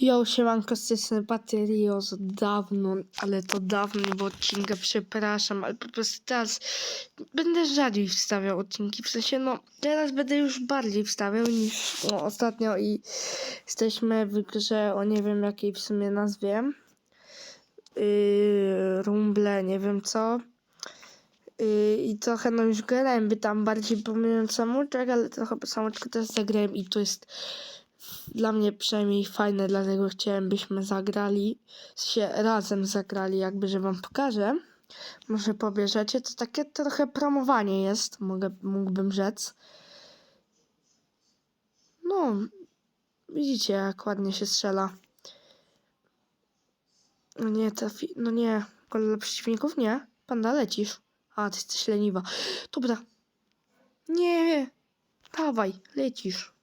Jo, siemanko, z tej Paterio z dawno, ale to było odcinka, przepraszam, ale po prostu teraz będę rzadziej wstawiał odcinki, w sensie no, teraz będę już bardziej wstawiał niż no, ostatnio i jesteśmy w grze o nie wiem jakiej w sumie nazwie, yy, Rumble, nie wiem co, yy, i trochę no już grałem, by tam bardziej pomijając samouczek, ale trochę po samouczku też zagrałem i to jest dla mnie przynajmniej fajne, dlatego chciałem, byśmy zagrali, się razem zagrali, jakby, że wam pokażę. Może pobierzecie, to takie trochę promowanie jest, mogę, mógłbym rzec. No, widzicie, jak ładnie się strzela. No nie, trafi, no nie, gol przeciwników, nie. Panda, lecisz. A, ty jesteś leniwa. Dobra. Nie, dawaj, lecisz.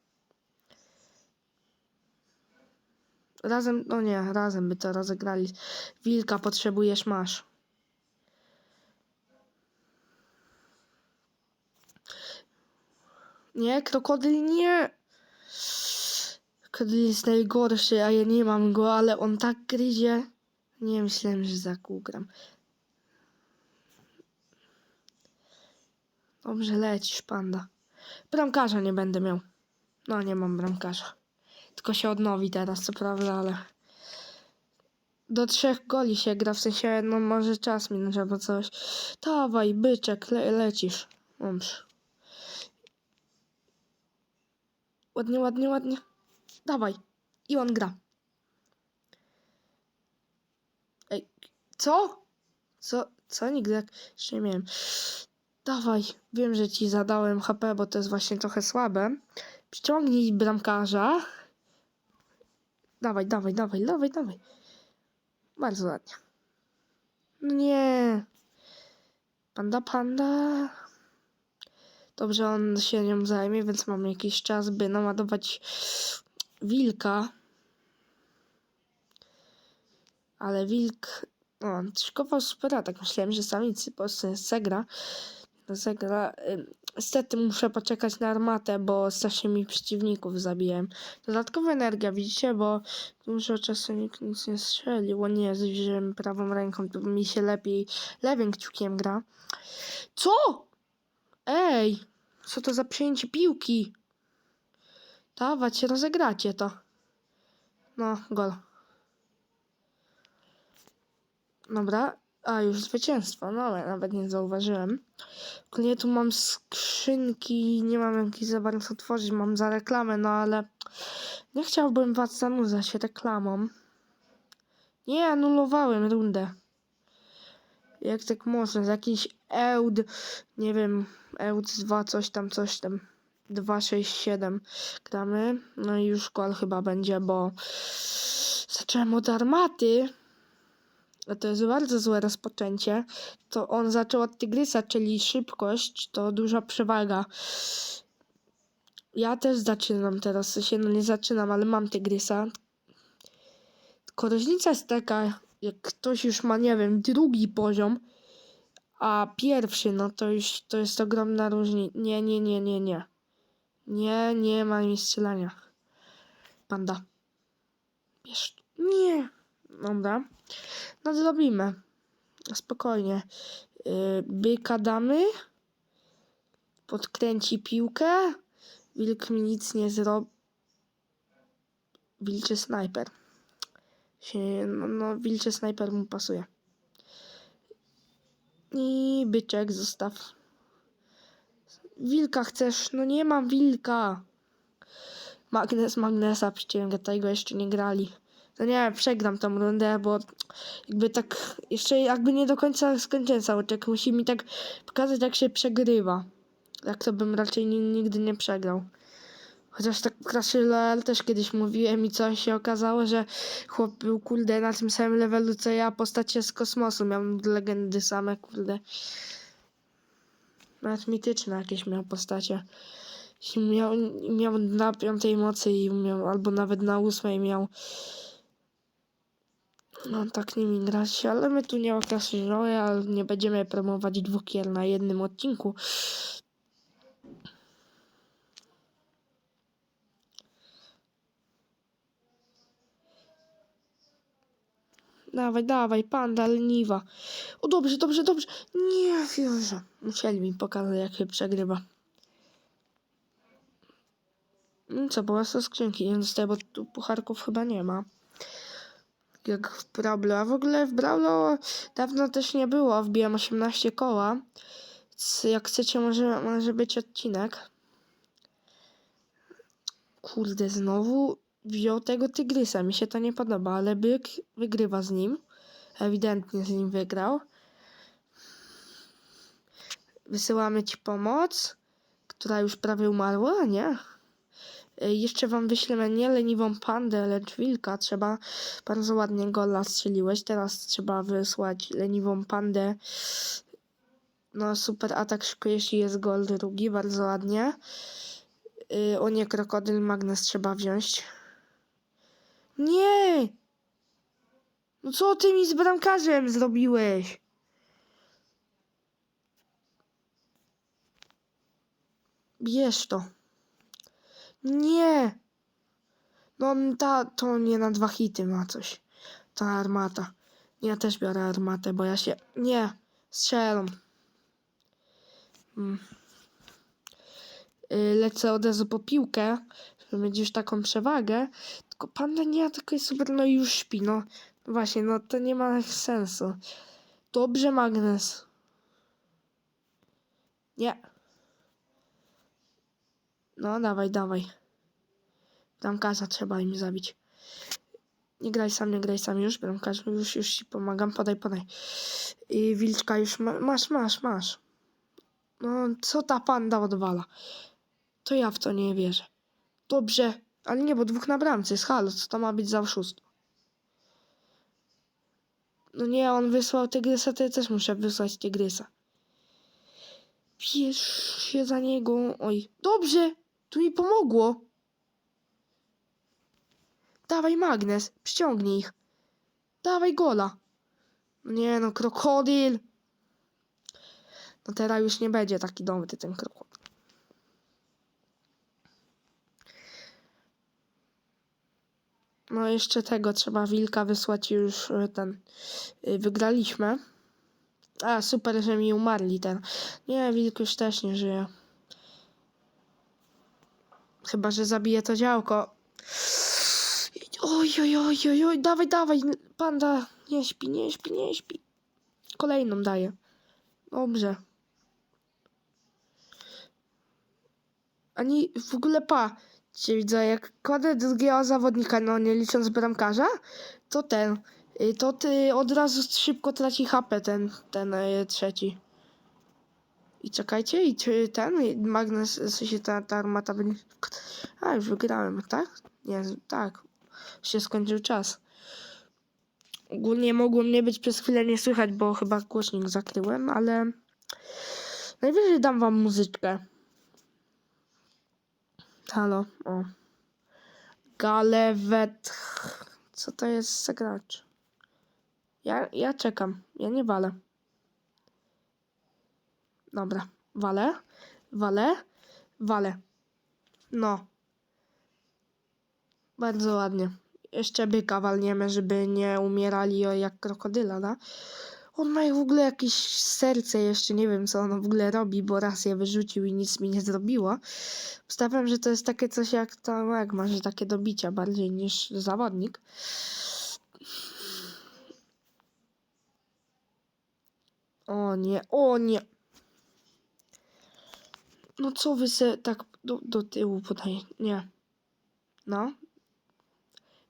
Razem, no nie, razem by to rozegrali. Wilka potrzebujesz, masz. Nie, krokodyl nie. Krokodyl jest najgorszy, a ja nie mam go, ale on tak gryzie. Nie myślałem, że zakugram. Dobrze lecisz, panda. Bramkarza nie będę miał. No, nie mam bramkarza. Tylko się odnowi teraz, co prawda, ale... Do trzech goli się gra, w sensie, no może czas minąć albo coś. Dawaj, byczek, le lecisz. Dobrze. Ładnie, ładnie, ładnie. Dawaj. I on gra. Ej, co? Co? Co? Nigdy jak jeszcze nie miałem. Dawaj. Wiem, że ci zadałem HP, bo to jest właśnie trochę słabe. Przyciągnij bramkarza. Dawaj, dawaj, dawaj, dawaj, dawaj. Bardzo ładnie. No nie. Panda, panda. Dobrze, on się nią zajmie, więc mamy jakiś czas, by naładować wilka. Ale wilk... O, szykował super atak. Myślałem, że samicy po prostu zegra. Zegra. Niestety muszę poczekać na armatę, bo strasznie mi przeciwników zabiłem. Dodatkowa energia, widzicie, bo dużo czasu nikt nic nie strzelił. O nie, zbliżyłem prawą ręką, to mi się lepiej lewym kciukiem gra. Co? Ej, co to za przyjęcie piłki? Dawać, rozegracie to. No, gol. Dobra, a już zwycięstwo, no ale nawet nie zauważyłem. Ogólnie tu mam skrzynki, nie mam jakichś za bardzo otworzyć, mam za reklamę, no ale nie chciałbym was zanudzać reklamą. Nie, anulowałem rundę. Jak tak można, z jakiś eud, nie wiem, eud 2, coś tam, coś tam. 267 gramy. No i już gol chyba będzie, bo zacząłem od armaty. To jest bardzo złe rozpoczęcie. To on zaczął od tygrysa, czyli szybkość, to duża przewaga. Ja też zaczynam teraz, w sensie no nie zaczynam, ale mam tygrysa. Tylko różnica jest taka, jak ktoś już ma, nie wiem, drugi poziom, a pierwszy, no to już to jest ogromna różnica. Nie, nie, nie, nie, nie. Nie, nie ma mi strzelania. Panda. Bierz. Nie. Dobra. No zrobimy. Spokojnie. Yy, byka damy. Podkręci piłkę. Wilk mi nic nie zrobi. Wilczy snajper. No, no, wilczy snajper mu pasuje. I byczek zostaw. Wilka chcesz? No nie mam wilka. Magnes Magnesa przyciąga, tego jeszcze nie grali. No nie, przegram tą rundę, bo jakby tak, jeszcze jakby nie do końca skończyłem całoczek. Musi mi tak pokazać, jak się przegrywa. Jak to bym raczej ni- nigdy nie przegrał. Chociaż tak Crash Royale też kiedyś mówiłem i coś się okazało, że chłop był kurde na tym samym levelu co ja, postacie z kosmosu. Miał legendy same, kurde. Nawet mityczne jakieś miał postacie. Miał, miał na piątej mocy i miał, albo nawet na ósmej miał. No tak nimi grać, ale my tu nie o Clash Royale, nie będziemy promować dwóch gier na jednym odcinku. Dawaj, dawaj, panda leniwa. O, dobrze, dobrze, dobrze. Nie wierzę. Musieli mi pokazać, jak się przegrywa. No co, była to skrzynki nie dostaję, bo tu pucharków chyba nie ma. Jak w Brawlo. A w ogóle w Brawlo dawno też nie było. Wbiłem 18 koła. Jak chcecie, może, może być odcinek. Kurde, znowu wziął tego tygrysa. Mi się to nie podoba, ale byk wygrywa z nim. Ewidentnie z nim wygrał. Wysyłamy ci pomoc, która już prawie umarła, nie? Y, Jeszcze wam wyślemy nie leniwą pandę, lecz wilka. Trzeba, bardzo ładnie gola strzeliłeś. Teraz trzeba wysłać leniwą pandę. No super atak szybko, jeśli jest gol drugi, bardzo ładnie. Yy, o nie, krokodyl magnes trzeba wziąć. Nie! No co ty mi z bramkarzem zrobiłeś? Bierz to. Nie! No ta, to nie na dwa hity ma coś. Ta armata. Ja też biorę armatę, bo ja się... Nie! Strzelam. Mm. Y, Lecę od razu po piłkę, żeby mieć już taką przewagę. Tylko panda nie, tylko jest super, no już śpi. No Właśnie, no to nie ma sensu. Dobrze, Magnes. Nie. No, dawaj, dawaj. Bramkarza trzeba im zabić. Nie graj sam, nie graj sam już, bramkarzu, już, już ci pomagam, podaj, podaj. I wilczka już ma, masz, masz, masz. No, co ta panda odwala? To ja w to nie wierzę. Dobrze, ale nie, bo dwóch na bramce jest halo, co to ma być za oszustwo? No nie, on wysłał tygrysa, to ja też muszę wysłać tygrysa. Bierz się za niego. Oj, dobrze, tu mi pomogło. Dawaj magnes, przyciągnij ich. Dawaj gola. Nie no, krokodyl. No teraz już nie będzie taki dobry ten krokodyl. No jeszcze tego trzeba wilka wysłać już y, ten y, wygraliśmy. A super, że mi umarli ten. Nie, wilk już też nie żyje. Chyba, że zabije to działko. Oj, oj, oj, oj, oj, dawaj, dawaj, panda, nie śpi, nie śpi, nie śpi. Kolejną daję. Dobrze. Ani w ogóle pa, cię widzę, jak kładę drugiego zawodnika, no nie licząc bramkarza, to ten, y, to ty od razu szybko traci HP ten, ten y, trzeci. I czekajcie, i czy ten magnes, w sensie ta, ta armata będzie... A, już wygrałem, tak? Nie, tak. Się skończył czas. Ogólnie mogło mnie być przez chwilę nie słychać, bo chyba głośnik zakryłem, ale... Najwyżej dam wam muzyczkę. Halo, o. Galewet. Co to jest za gracz? Ja, ja czekam. Ja nie walę. Dobra. Walę. Walę. Walę. No. Bardzo ładnie. Jeszcze byka walniemy, żeby nie umierali jak krokodyla, da? On ma w ogóle jakieś serce jeszcze, nie wiem co ono w ogóle robi, bo raz je wyrzucił i nic mi nie zrobiło. Stawiam, że to jest takie coś jak to, jak masz takie do bicia bardziej niż zawodnik. O nie, o nie. No co wy se tak do, do tyłu podaje? Nie. No.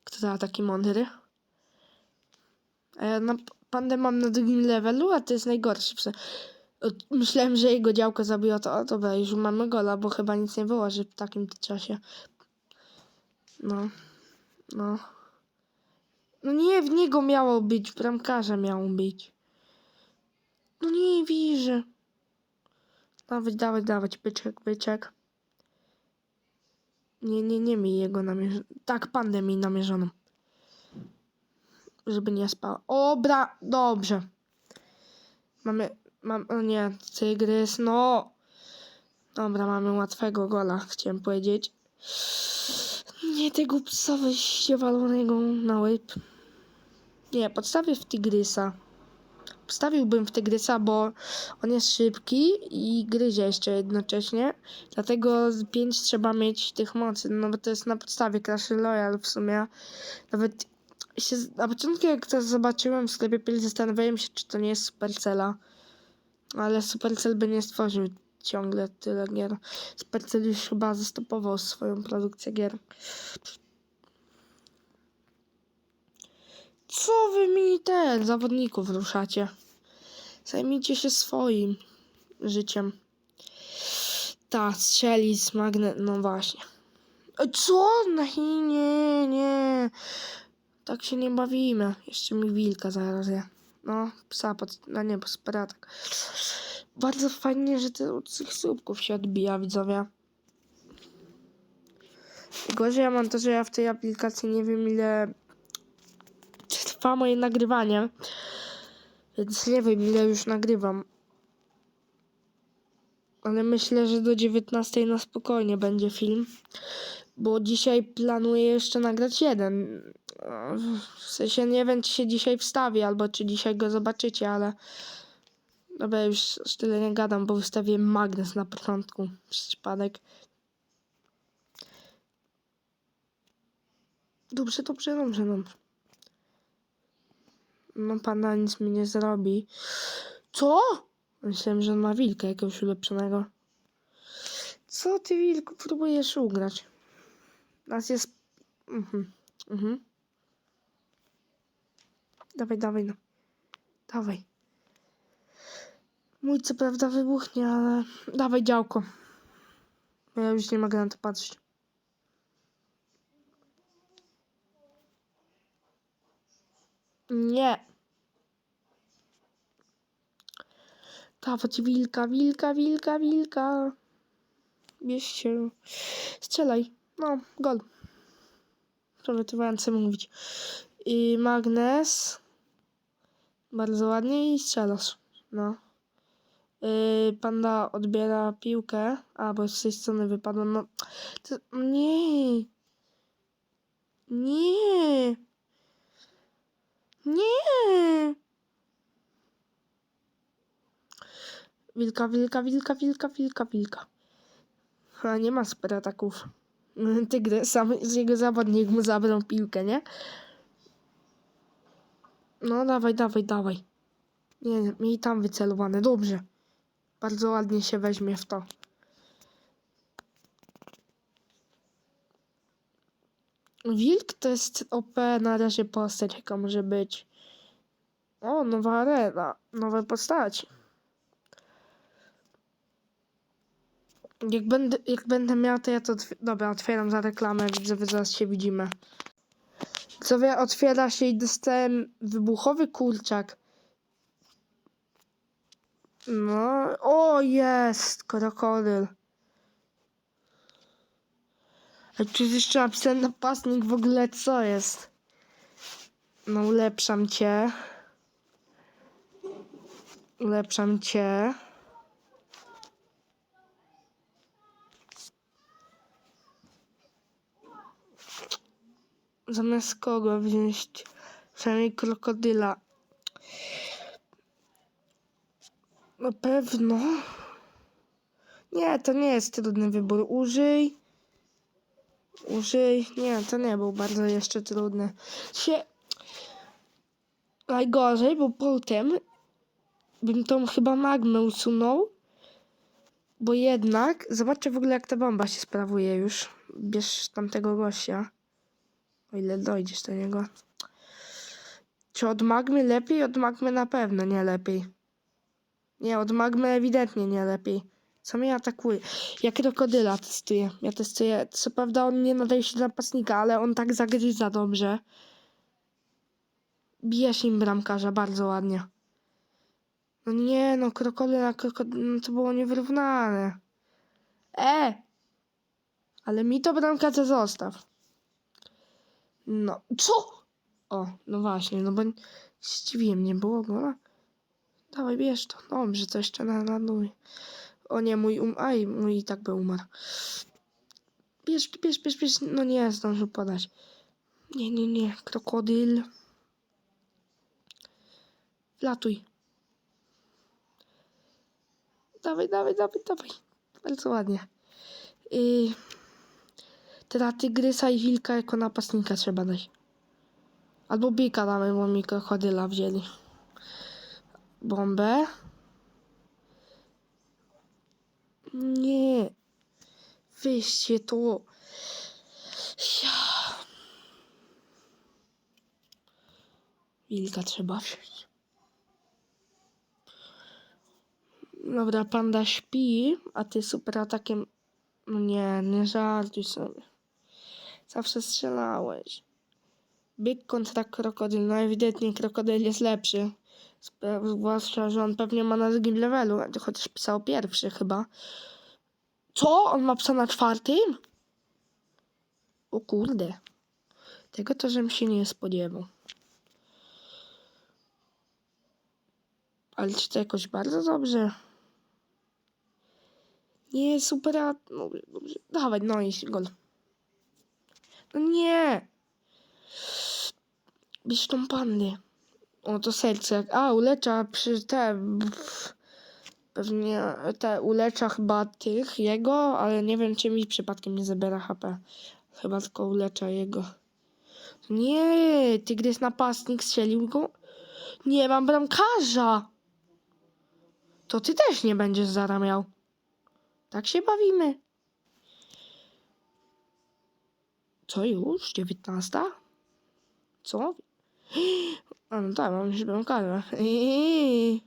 Kto da taki mądry? A ja na pandę mam na drugim levelu, a to jest najgorszy. Myślałem, że jego działko zabiło to. O, dobra, już mamy gola, bo chyba nic nie wyłoży w takim czasie. No. No. No nie, w niego miało być, bramkarza miało być. No nie widzę. Dawać, dawać, dawać, byczek, byczek. Nie, nie, nie mi jego namierzono. Tak, pandę mi namierzono. Żeby nie spał. Obra, dobrze. Mamy, mam, o nie, tygrys, no. Dobra, mamy łatwego gola, chciałem powiedzieć. Nie tego psa weźcie walonego na łyb. Nie, podstawię w Tygrysa. Postawiłbym w Tygrysa, bo on jest szybki i gryzie jeszcze jednocześnie. Dlatego z 5 trzeba mieć tych mocy, no bo to jest na podstawie Clash Royale w sumie. Nawet się, na początku jak to zobaczyłem w sklepie Pil, zastanawiałem się, czy to nie jest Supercella. Ale Supercell by nie stworzył ciągle tyle gier. Supercell już chyba zastopował swoją produkcję gier. Co wy mi ten zawodników ruszacie? Zajmijcie się swoim życiem. Ta, strzeli z magnet. No właśnie. E, Co? No nie, nie. Tak się nie bawimy. Jeszcze mi wilka zaraz je. No, psa pod... No nie, bo speratek. Bardzo fajnie, że to od tych słupków się odbija, widzowie. Gorzej ja mam to, że ja w tej aplikacji nie wiem ile trwa moje nagrywanie. Więc nie wiem ile już nagrywam. Ale myślę, że do 19 na spokojnie będzie film. Bo dzisiaj planuję jeszcze nagrać jeden. W sensie nie wiem, czy się dzisiaj wstawi, albo czy dzisiaj go zobaczycie, ale. Dobra, już tyle nie gadam, bo wystawiłem magnes na początku. Przez przypadek. Dobrze, dobrze, dobrze, dobrze. No, pana nic mi nie zrobi. Co? Myślałem, że on ma wilka jakiegoś ulepszonego. Co ty, wilku, próbujesz ugrać? Nas jest... Mhm, mhm. Dawaj, dawaj, no. Dawaj. Mój co prawda wybuchnie, ale... Dawaj działko. Ja już nie mogę na to patrzeć. Nie. Dawać wilka, wilka, wilka, wilka. Bierz się. Strzelaj. No, gol. Przygotowałem co mówić. I magnes. Bardzo ładnie i strzelasz. No. Yy, panda odbiera piłkę. A, bo z tej strony wypadło. No. To, nie. Nie. Nie. Wilka, wilka, wilka, wilka, wilka, wilka. A nie ma super ataków. Tygrys, sam z jego zawodnik mu zabrał piłkę, nie? No dawaj, dawaj, dawaj. Nie, nie, miej tam wycelowane, dobrze. Bardzo ładnie się weźmie w to. Wilk to jest OP na razie postać, jaka może być. O, nowa arena, nowe postaci. Jak będę, jak będę miał, to ja to. Dobra, otwieram za reklamę, widzę, zaraz się widzimy. Co wie, otwiera się i dostałem wybuchowy kurczak. No, o jest, krokodyl. A jest jeszcze napisane napastnik w ogóle, co jest? No, ulepszam cię. Ulepszam cię. Zamiast kogo wziąć? Przynajmniej krokodyla. Na pewno. Nie, to nie jest trudny wybór. Użyj. Użyj. Nie, to nie był bardzo jeszcze trudny. Się... Najgorzej, bo potem bym tą chyba magmę usunął. Bo jednak, zobaczcie w ogóle jak ta bomba się sprawuje już. Bierz tamtego gościa. O ile dojdziesz do niego. Czy od magmy lepiej? Od magmy na pewno nie lepiej. Nie, od magmy ewidentnie nie lepiej. Co mnie atakuje? Ja krokodyla testuję. Ja testuję. Co prawda on nie nadaje się do napastnika, ale on tak zagryza dobrze. Bijesz im bramkarza bardzo ładnie. No nie, no krokodyl na krokodyl, no to było niewyrównane. E! Ale mi to bramkarza zostaw. No, co? O, no właśnie, no bo zdziwiłem, nie było go. Dawaj, bierz to. Dobrze, to jeszcze na, na. O nie, mój um... Aj, mój i tak by umarł. Bierz, bierz, bierz, bierz. No nie, zdążył podać. Nie, nie, nie. Krokodyl. Latuj. Dawaj, dawaj, dawaj, dawaj. Bardzo ładnie. Yy, teraz tygrysa i wilka jako napastnika trzeba dać. Albo byka damy, bo mi krokodyla wzięli. Bombę. Nie. Wyjście to. Ja. Wilka trzeba wziąć. Dobra, panda śpi, a ty super atakiem. No nie, nie żartuj sobie. Zawsze strzelałeś. Byk kontra krokodyl. No ewidentnie krokodyl jest lepszy. Zwłaszcza, że on pewnie ma na drugim levelu, chociaż pisał pierwszy chyba. Co? On ma psa na czwartym? O kurde. Tego to, żebym się nie spodziewał. Ale czy to jakoś bardzo dobrze? Nie, super. Dobrze, dobrze. Dawaj, no i gol. No nie! Bierz tą pandę. O, to serce. A, ulecza przy te... Pewnie te ulecza chyba tych, jego, ale nie wiem, czy mi przypadkiem nie zabiera HP. Chyba tylko ulecza jego. Nie, tygrys napastnik strzelił go. Nie mam bramkarza. To ty też nie będziesz zaramiał. Tak się bawimy. Co już? 19? Co? A no tak, mam już bramkarza. Eee.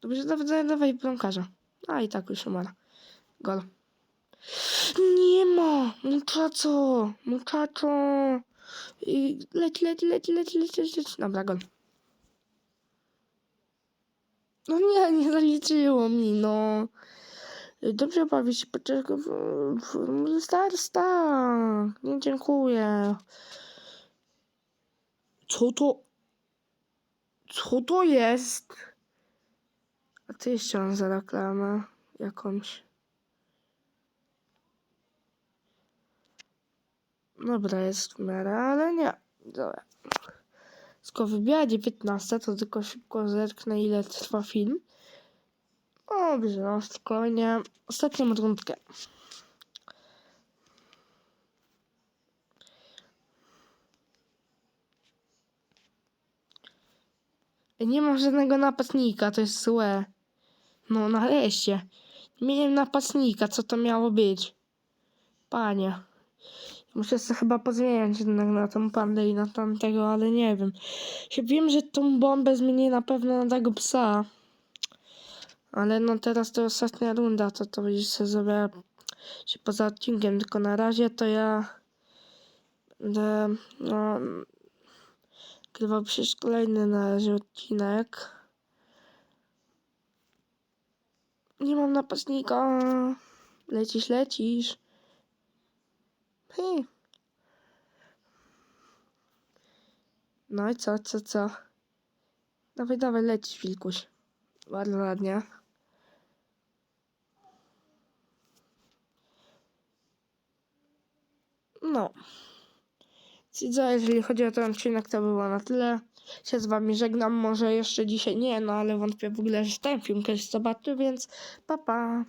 Dobrze, dawaj, dawaj, bramkarza. A i tak już umarł. Gol. Nie ma! Muchacho! Muchacho! I Leć, leć, leć, leć, leć, leć, leć. Dobra, gol. No nie, nie zaliczyło mi, no. Dobrze bawi się w- Star, star. Nie dziękuję. Co to? Co to jest? A ty jeszcze mam za reklamę jakąś. Dobra, jest w miarę, ale nie. Dobra. Skoro wybiła 19, to tylko szybko zerknę ile trwa film. Dobrze, no spokojnie. Ostatnią rundkę. Nie mam żadnego napastnika, to jest złe. No nareszcie. Miałem napastnika, co to miało być? Panie. Muszę sobie chyba pozmieniać jednak na tą pandę i na tamtego, ale nie wiem. Wiem, że tą bombę zmienię na pewno na tego psa. Ale no teraz to ostatnia runda, to to będzie sobie zrobię się poza odcinkiem, tylko na razie to ja no grywał przecież kolejny na razie odcinek. Nie mam napastnika. Lecisz, lecisz. Hej. No i co, co, co? Dawaj, dawaj, lecisz, wilkuś. Bardzo ładnie. No. Co, jeżeli chodzi o ten odcinek, to było na tyle. Się z wami żegnam. Może jeszcze dzisiaj nie, no ale wątpię w ogóle, że ten film kiedyś zobaczy, więc pa pa.